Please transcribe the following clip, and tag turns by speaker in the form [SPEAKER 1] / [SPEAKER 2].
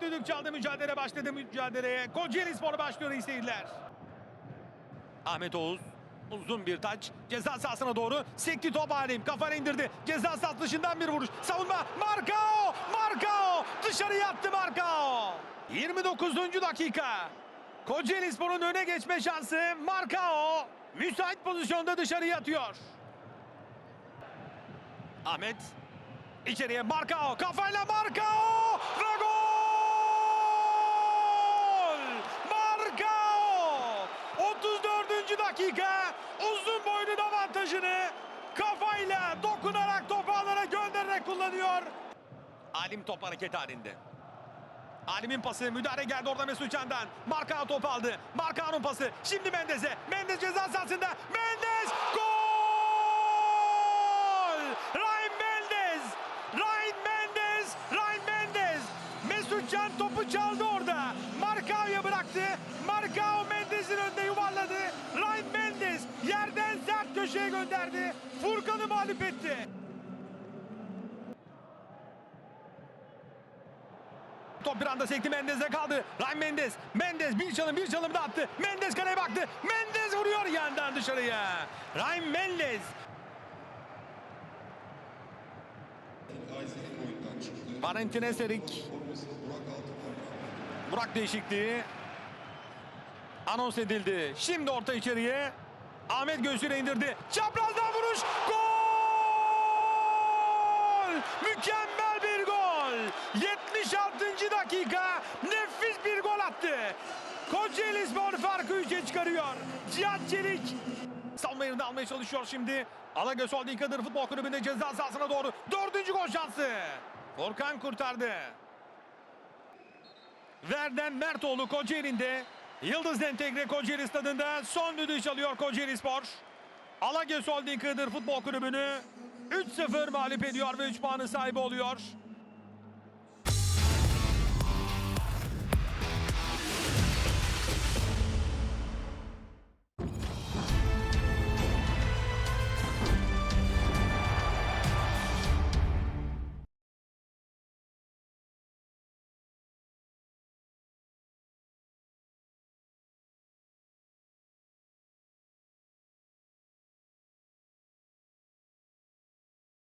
[SPEAKER 1] düdük çaldı mücadele başladı mücadeleye. Kocaeli Spor başlıyor iyi. Ahmet Oğuz uzun bir taç. Ceza sahasına doğru sekti top halim. Kafana indirdi. Ceza sahası dışından bir vuruş. Savunma Marcao! Marcao! Dışarıya attı Marcao! 29. dakika. Kocaeli Spor'un öne geçme şansı Marcao. Müsait pozisyonda dışarıya atıyor. Ahmet içeriye Marcao. Kafayla Marcao ve gol Marcao 34. dakika uzun boyunun avantajını kafayla dokunarak topu alana göndererek kullanıyor. Alim top hareket halinde. Alim'in pası müdahale geldi orada Mesut Can'dan. Marcao topu aldı. Marcao'nun pası. Şimdi Mendes'e. Mendes ceza sahasında. Mendes gol! Ryan Mendes! Ryan Mendes! Ryan Mendes! Mesut Can topu çaldı köşeye gönderdi. Furkan'ı mağlup etti. Top bir anda sekti Mendes'e kaldı. Ryan Mendes. Mendes bir çalım bir çalım da attı. Mendes kaleye baktı. Mendes vuruyor yandan dışarıya. Ryan Mendes. Valentin Eserik. Burak değişikliği. Anons edildi. Şimdi orta içeriye. Ahmet göğsüne indirdi. Çaprazdan vuruş. Gol! Mükemmel bir gol. 76. dakika. Nefis bir gol attı. Kocaeli Spor farkı 3'e çıkarıyor. Cihat Çelik. Savunma yerinde almaya çalışıyor şimdi. Alagöz Holding Kadir Futbol Kulübü'nde ceza sahasına doğru. Dördüncü gol şansı. Volkan kurtardı. Verden Mertoğlu Kocaeli'nde. Yıldız Entegre Kocaeli stadında son düdüğü çalıyor Kocaeli Spor. Alagöz Holding Kıdır Futbol Kulübü'nü 3-0 mağlup ediyor ve 3 puanı sahibi oluyor.